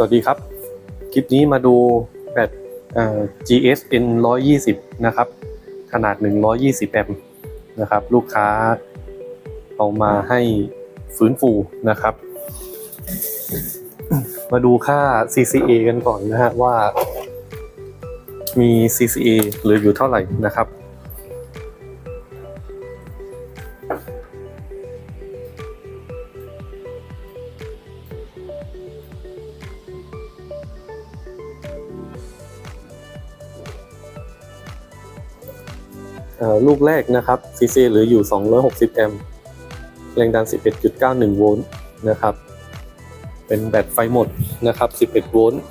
สวัสดีครับ คลิปนี้มาดูแบตเอ่อ GSN 120 นะครับ ขนาด 120 แอมป์นะครับ ลูกค้าเอามาให้ฟื้นฟูนะครับ มาดูค่า CCA กันก่อนนะฮะว่ามี CCA เหลืออยู่เท่าไหร่นะครับ ลูกแรกนะครับ CC เหลืออยู่ 260 แอมป์แรงดัน 11.91 โวลต์นะครับ เป็นแบตไฟหมดนะครับ 11 โวลต์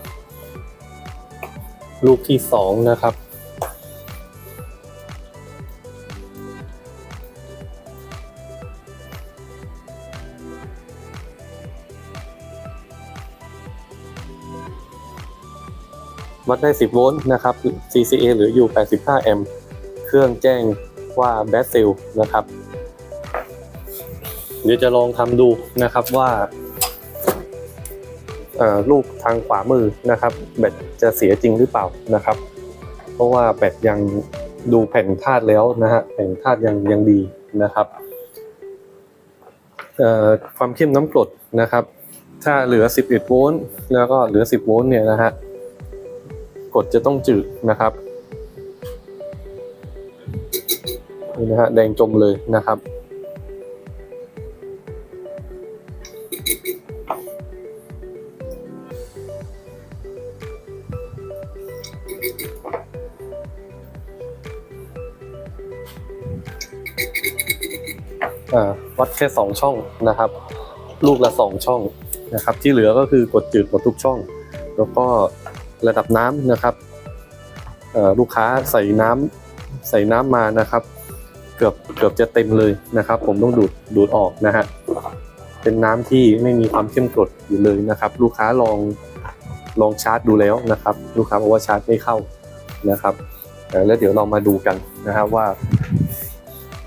ลูกที่ 2 นะครับ วัดได้ 10 โวลต์นะครับ CCA หลืออยู่ 85 แอมป์เครื่องแจ้ง ว่าแบตเซลนะครับ เดี๋ยวจะลองทำดูนะครับว่าลูกทางขวามือนะครับ แบตจะเสียจริงหรือเปล่านะครับ เพราะว่าแบตยังดูแผ่นธาตุแล้วนะฮะแผ่นธาตุยังยังดีนะครับความเข้มน้ำกรดนะครับ ถ้าเหลือ 11 โวลต์แล้วก็เหลือ 10 โวลต์เนี่ยนะฮะกรดจะต้องจืดนะครับ นี่นะฮะแดงจมเลยนะครับ อ่า วัดแค่สองช่องนะครับ ลูกละสองช่องนะครับ ที่เหลือก็คือกดจืดหมดทุกช่อง แล้วก็ระดับน้ำนะครับลูกค้าใส่น้ำใส่น้ำมานะครับ เกือบเกือบจะเต็มเลยนะครับ ผมต้องดูดดูดออกนะฮะเป็นน้ำที่ไม่มีความเข้มกรดอยู่เลยนะครับ ลูกค้าลองลองชาร์จดูแล้วนะครับ ลูกค้าบอกว่าชาร์จไม่เข้านะครับแล้วเดี๋ยวเรามาดูกันนะครับว่า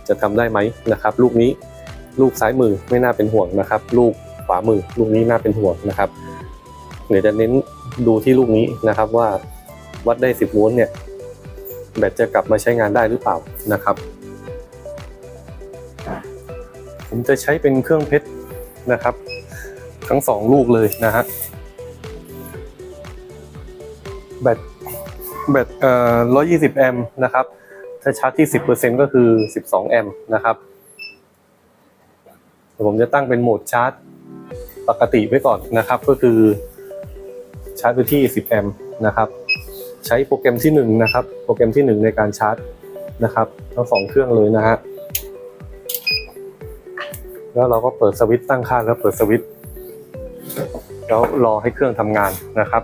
จะทำได้ไหมนะครับ ลูกนี้ลูกซ้ายมือไม่น่าเป็นห่วงนะครับ ลูกขวามือลูกนี้น่าเป็นห่วงนะครับเดี๋ยวจะเน้นดูที่ลูกนี้นะครับว่าวัดได้ 10โวลต์เนี่ยแบตจะกลับมาใช้งานได้หรือเปล่านะครับ ผมจะใช้เป็นเครื่องเพชรนะครับ ทั้งสองลูกเลยนะฮะแบตแบตเอ่อ120 แอมป์นะครับ ถ้าชาร์จที่ 10%ก็คือ 12 แอมป์นะครับผมจะตั้งเป็นโหมดชาร์จปกติไว้ก่อนนะครับ ก็คือชาร์จไปที่ 10 แอมป์นะครับ ใช้โปรแกรมที่1นะครับ โปรแกรมที่ 1 ในการชาร์จนะครับทั้งสองเครื่องเลยนะฮะ แล้วเราก็เปิดสวิตช์ตั้งค่าแล้วเปิดสวิตช์แล้วรอให้เครื่องทำงานนะครับ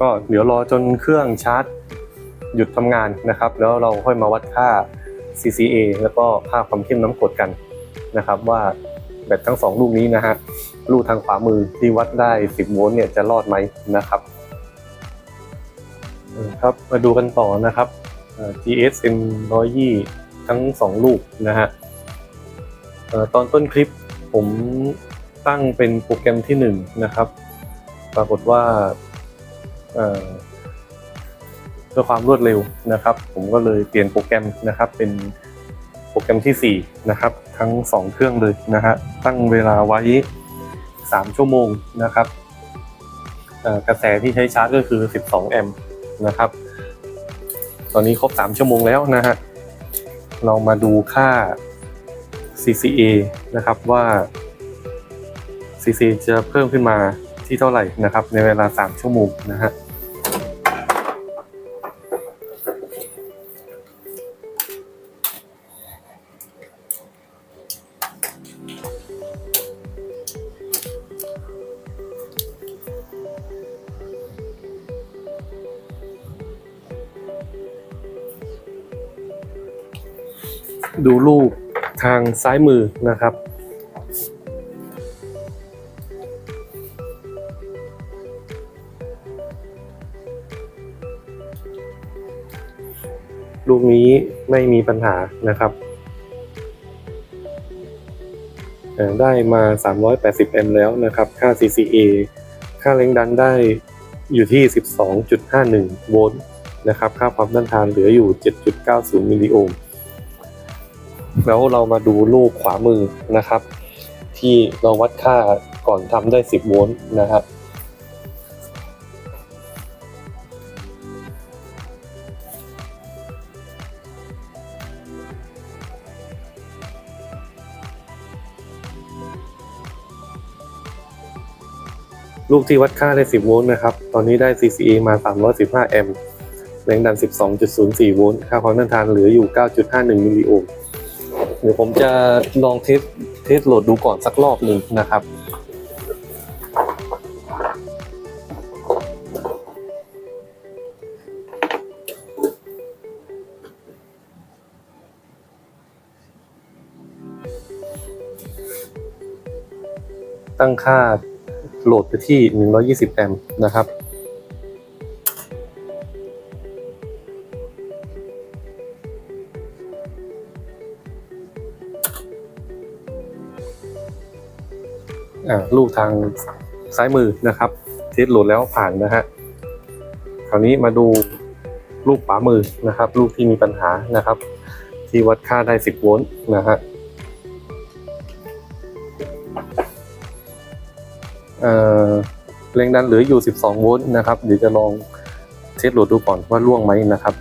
ก็เดี๋ยวรอจนเครื่องชาร์จหยุดทำงานนะครับ แล้วเราค่อยมาวัดค่า CCA แล้วก็ค่าความเข้มน้ำกรดกันนะครับ ว่าแบตทั้งสองลูกนี้นะฮะลูกทางขวามือที่วัดได้ 10 โวลต์เนี่ยจะรอดไหมนะครับครับมาดูกันต่อนะครับ GSM 120 ทั้ง 2 ลูกนะฮะ ตอนต้นคลิปผมตั้งเป็นโปรแกรมที่ 1 นะครับ ปรากฏว่าเอ่อเพื่อความรวดเร็วนะครับ ผมก็เลยเปลี่ยนโปรแกรมนะครับ เป็นโปรแกรมที่ 4 นะครับ ทั้ง 2 เครื่องเลยนะฮะตั้งเวลาไว้ 3 ชั่วโมงนะครับกระแสที่ใช้ชาร์จก็คือ 12 แอมป์นะครับ ตอนนี้ครบ 3 ชั่วโมงแล้วนะฮะเรามาดูค่า CCA นะครับว่า CC จะเพิ่มขึ้นมาที่เท่าไหร่นะครับ ในเวลา 3 ชั่วโมงนะฮะดูลูก ทางซ้ายมือนะครับ ลูกนี้ไม่มีปัญหานะครับ ได้มา 380แอมป์แล้วนะครับ ค่า CCA ค่าแรงดันได้อยู่ที่ 12.51 โวลต์นะครับ ค่าความต้านทานเหลืออยู่ 7.90 มิลลิโอห์ม แล้วเรามาดูลูกขวามือนะครับ ที่เราวัดค่าก่อนทำได้ 10 โวลต์นะครับลูกที่วัดค่าได้ 10 โวลต์นะครับ ตอนนี้ได้ CCA มา 315 แอมป์ แรงดัน 12.04 โวลต์ ค่าความต้านทานเหลืออยู่ 9.51 มิลลิโอห์ม เดี๋ยวผมจะลองเทสเทสโหลดดูก่อนสักรอบหนึ่งนะครับตั้งค่าโหลดไปที่ 120 แอมป์นะครับ ลูกทางซ้ายมือนะครับเทสโหลดแล้วผ่านนะฮะคราวนี้มาดูลูกขวามือนะครับ ลูกที่มีปัญหานะครับ ที่วัดค่าได้ 10 โวลต์นะฮะแรงดันเหลืออยู่ 12 โวลต์นะครับเดี๋ยวจะลองเทสโหลดดูก่อนว่าร่วงไหมนะครับ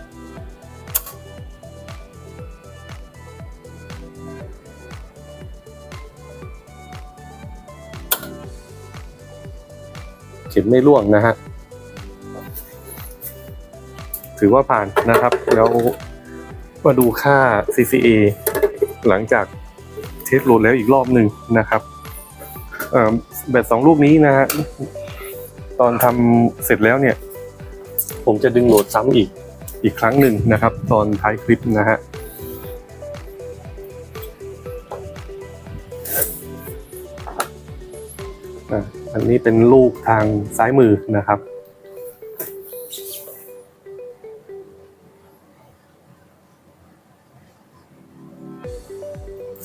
เข็มไม่ร่วงนะฮะถือว่าผ่านนะครับ แล้วมาดูค่า CCA หลังจากเทสโหลดแล้วอีกรอบหนึ่งนะครับเอ่อแบตสองลูกนี้นะฮะตอนทำเสร็จแล้วเนี่ย ผมจะดึงโหลดซ้ำอีกอีกครั้งหนึ่งนะครับ ตอนท้ายคลิปนะฮะ อันนี้เป็นลูกทางซ้ายมือนะครับ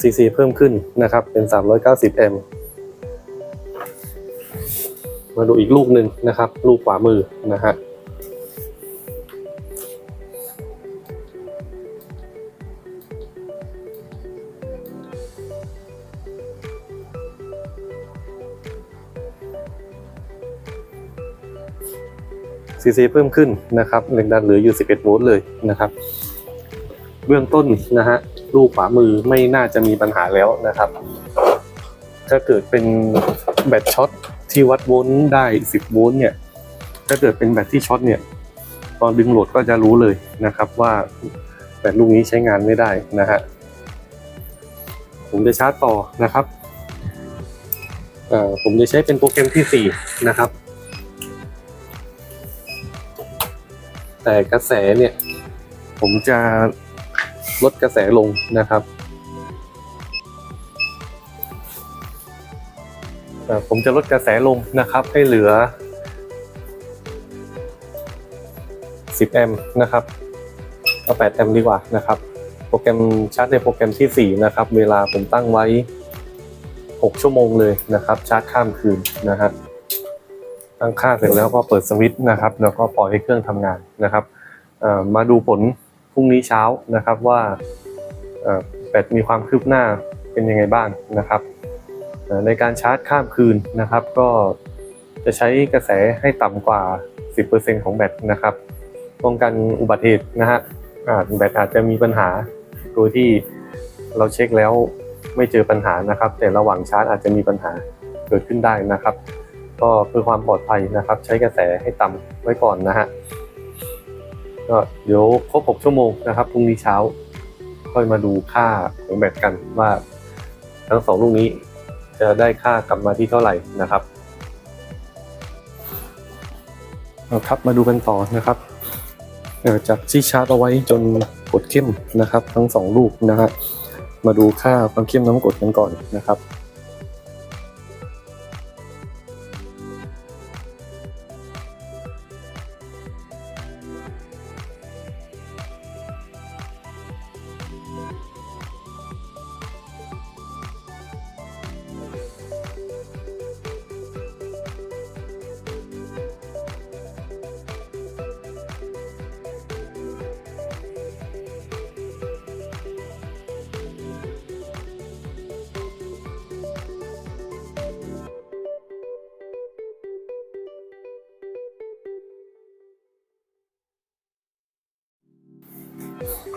ซีซีเพิ่มขึ้นนะครับ เป็น 390แอมป์มาดูอีกลูกหนึ่งนะครับ ลูกขวามือนะฮะ CC เพิ่มขึ้นนะครับแรงดันเหลืออยู่ 11 โวลต์เลยนะครับ เบื้องต้นนะฮะลูกขวามือไม่น่าจะมีปัญหาแล้วนะครับ ถ้าเกิดเป็นแบตช็อตที่วัดโวลต์ได้ 10 โวลต์เนี่ย ถ้าเกิดเป็นแบตที่ช็อตเนี่ย ตอนดึงโหลดก็จะรู้เลยนะครับว่าแบตลูกนี้ใช้งานไม่ได้นะฮะ ผมจะชาร์จต่อนะครับผมจะใช้เป็นโปรแกรมที่ 4 นะครับ แต่กระแสเนี่ย ผมจะลดกระแสลงนะครับ ผมจะลดกระแสลงนะครับ ให้เหลือ 10 แอมป์นะครับเอา8แอมป์ดีกว่านะครับ โปรแกรมชาร์จในโปรแกรมที่ 4 นะครับ เวลาผมตั้งไว้ 6 ชั่วโมงเลยนะครับ ชาร์จข้ามคืนนะฮะ ตั้งค่าเสร็จแล้วก็เปิดสวิตช์นะครับ แล้วก็ปล่อยให้เครื่องทำงานนะครับมาดูผลพรุ่งนี้เช้านะครับว่าแบตมีความคืบหน้าเป็นยังไงบ้างนะครับ ในการชาร์จข้ามคืนนะครับ ก็จะใช้กระแสให้ต่ำกว่า 10%ของแบตนะครับป้องกันอุบัติเหตุนะฮะแบตอาจจะมีปัญหาโดยที่เราเช็คแล้วไม่เจอปัญหานะครับ แต่ระหว่างชาร์จอาจจะมีปัญหาเกิดขึ้นได้นะครับ ก็เพื่อความปลอดภัยนะครับ ใช้กระแสให้ต่ำไว้ก่อนนะฮะก็เดี๋ยวครบ 6 ชั่วโมงนะครับพรุ่งนี้เช้า ค่อยมาดูค่าของแบตกันว่า ทั้งสองลูกนี้จะได้ค่ากลับมาที่เท่าไหร่นะครับเอาครับมาดูกันต่อนะครับจากที่ชาร์จเอาไว้จนกดเข้มนะครับ ทั้งสองลูกนะฮะมาดูค่าความเข้มน้ำกดกันก่อนนะครับ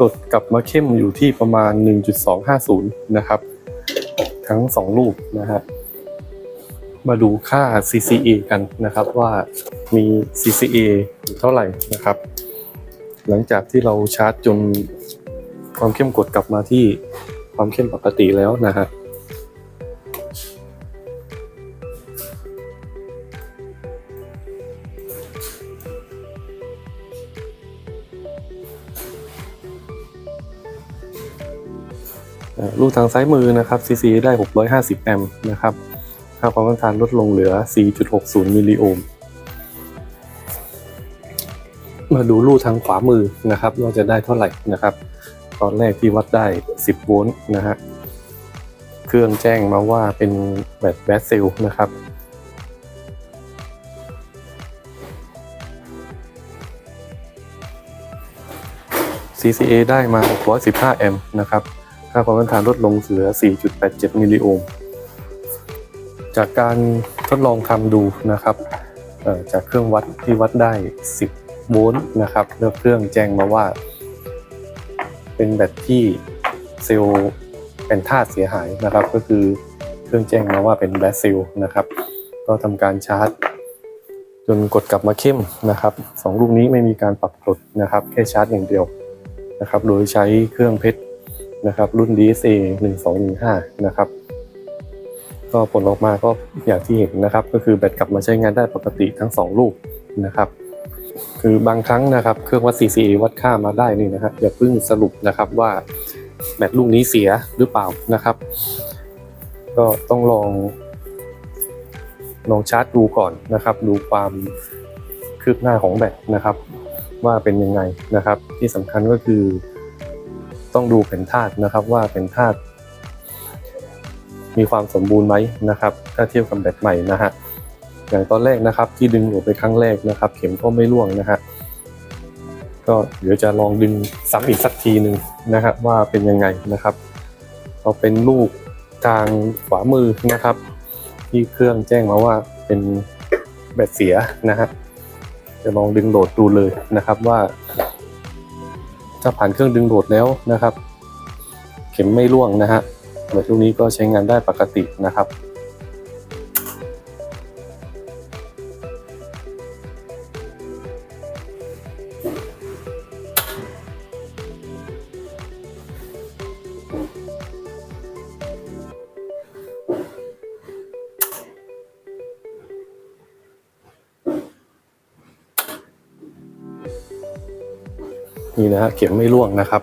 กดกลับมาเข้มอยู่ที่ประมาณ 1.250 นะครับ ทั้ง 2 รูปนะฮะมาดูค่า CCA กันนะครับว่ามี CCA เท่าไหร่นะครับ หลังจากที่เราชาร์จจนความเข้มกดกลับมาที่ความเข้มปกติแล้วนะฮะ อ่าลูกทางซ้ายมือนะครับ CC ได้ 650 แอมป์นะครับ ค่าความต้านทานลดลงเหลือ 4.60 มิลลิโอห์มมาดูลูกทางขวามือนะครับว่าจะได้เท่าไหร่นะครับ ตอนแรกที่วัดได้ 10 โวลต์นะฮะเครื่องแจ้งมาว่าเป็นแบตแบตเซลล์นะครับ CCA ได้มา 615 แอมป์นะครับ ค่าความต้านทานลดลงเหลือ 4.87 มิลลิโอห์ม จากการทดลองทำดูนะครับจากเครื่องวัดที่วัดได้ 10 โวลต์นะครับแล้วเครื่องแจ้งมาว่า เป็นแบตที่เซลล์เป็นธาตุเสียหายนะครับ ก็คือเครื่องแจ้งมาว่าเป็นแบตเซลล์นะครับ ก็ทำการชาร์จ จนกดกลับมาเข้มนะครับสองลูกนี้ไม่มีการปรับกดนะครับ แค่ชาร์จอย่างเดียวนะครับ โดยใช้เครื่องเพชร นะครับรุ่น DSA 1215นะครับก็ผลออกมาก็อย่างที่เห็นนะครับ ก็คือแบตกลับมาใช้งานได้ปกติทั้ง 2 ลูกนะครับ คือบางครั้งนะครับเครื่องวัด CCA วัดค่ามาได้นี่นะครับอย่าเพิ่งสรุปนะครับว่าแบตลูกนี้เสียหรือเปล่านะครับ ก็ต้องลองลองชาร์จดูก่อนนะครับ ดูความคืบหน้าของแบตนะครับ ว่าเป็นยังไงนะครับ ที่สำคัญก็คือ ต้องดูแผ่นธาตุนะครับว่าแผ่นธาตุมีความสมบูรณ์ไหมนะครับ ถ้าเทียบกับแบตใหม่นะฮะอย่างตอนแรกนะครับที่ดึงหลุดไปครั้งแรกนะครับ เข็มก็ไม่ร่วงนะฮะก็เดี๋ยวจะลองดึงซ้ำอีกสักทีหนึ่งนะครับว่าเป็นยังไงนะครับเอาเป็นลูกทางขวามือนะครับ ที่เครื่องแจ้งมาว่าเป็นแบตเสียนะฮะจะลองดึงโหลดดูเลยนะครับว่า ถ้าผ่านเครื่องดึงโหลดแล้วนะครับ เข็มไม่ร่วงนะฮะแบตลูกนี้ก็ใช้งานได้ปกตินะครับ นี่นะฮะเข็มไม่ร่วงนะครับ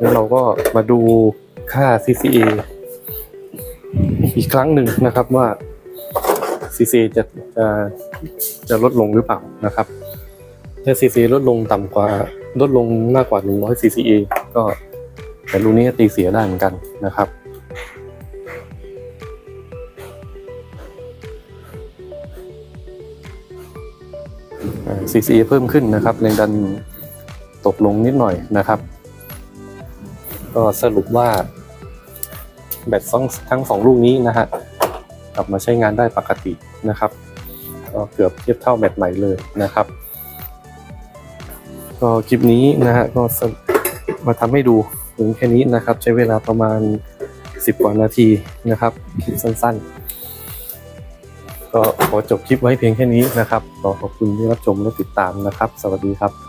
แล้วเราก็มาดูค่า CCA อีกครั้งหนึ่งนะครับว่า CCA จะจะจะลดลงหรือเปล่านะครับ ถ้า CCA ลดลงต่ำกว่าลดลงมากกว่า 100 CCA ก็แต่ลูนี้ตีเสียได้เหมือนกันนะครับ CCA เพิ่มขึ้นนะครับแรงดันตกลงนิดหน่อยนะครับ ก็สรุปว่า แบตทั้งทั้งสองลูกนี้นะฮะกลับมาใช้งานได้ปกตินะครับ ก็เกือบเทียบเท่าแบตใหม่เลยนะครับ ก็คลิปนี้นะฮะก็มาทำให้ดูถึงแค่นี้นะครับ ใช้เวลาประมาณ 10 กว่านาทีนะครับคลิปสั้นๆ ก็ขอจบคลิปไว้เพียงแค่นี้นะครับ ขอขอบคุณที่รับชมและติดตามนะครับ สวัสดีครับ